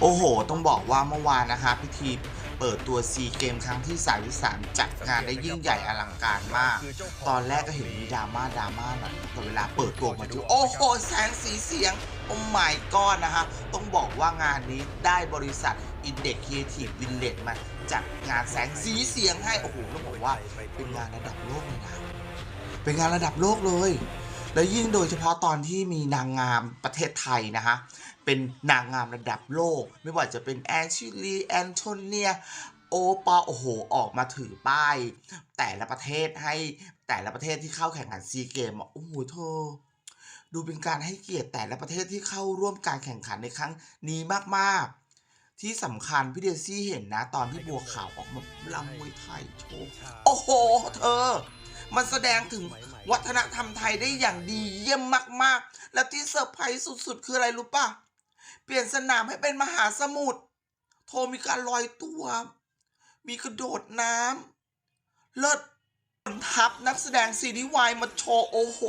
โอ้โห ต้องบอกว่าเมื่อวานนะคะพิธีเปิดตัวซีเกมครั้งที่ 33 จัดงานได้ยิ่งใหญ่อลังการมาก ตอนแรกก็เห็นมีดราม่าดราม่าหน่อยแต่เวลาเปิดตัวมาดู โอ้โห แสงสีเสียง โอ้ my god นะคะ ต้องบอกว่างานนี้ได้บริษัท Index Creative Village มาจัดงานแสงสีเสียงให้ โอ้โหต้องบอกว่าเป็นงานระดับโลกเลยนะ เป็นงานระดับโลกเลย และยิ่งโดยเฉพาะตอนที่มีนางงามประเทศไทยนะคะ เป็นนางงามระดับโลก ไม่ว่าจะเป็นแอนชิลีแอนโทเนียโอปอโอ้โห ออกมาถือป้าย แต่ละประเทศให้แต่ละประเทศที่เข้าแข่งขันซีเกมโอ้โหเธอดูเป็นการให้เกียรติแต่ละประเทศที่เข้าร่วมการแข่งขันในครั้งนี้มากๆ ที่สำคัญพี่เดซี่เห็นนะ ตอนที่บัวขาวออกมาลำมวยไทยโชว์โอ้โห เธอ มันแสดงถึงวัฒนธรรมไทยได้อย่างดีเยี่ยมมากๆ และที่เซอร์ไพรส์สุดๆ คืออะไรรู้ป่ะ เปลี่ยนสนามให้เป็นมหาสมุทรโทมีการลอยตัว มีกระโดดน้ำเลิศทัพนักแสดงซีรีส์วายมาโชว์โอ้โห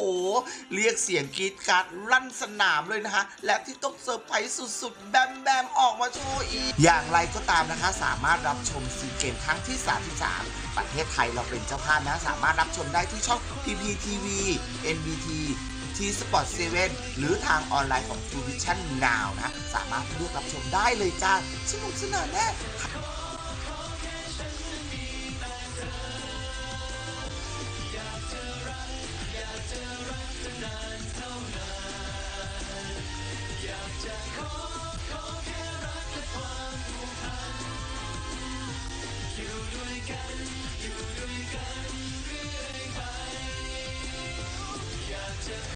เรียกเสียงกรีดกราร์ดลั่นสนามเลยนะคะ และที่ต้องเซอร์ไพรส์สุดๆ แบมแบมออกมาโชว์อีก อย่างไรก็ตามนะคะ สามารถรับชมซีเกมครั้งที่ 33 ประเทศไทยเราเป็นเจ้าภาพนะ สามารถรับชมได้ที่ช่อง PPTV NBT ที่ Spot 7 หรือทางออนไลน์ของ t r u v i s i o n Now นะ สามารถเลือกรับชมได้เลยจ้าสนุกสนานแน่อยู่ด้วยกันอยู่ด้วย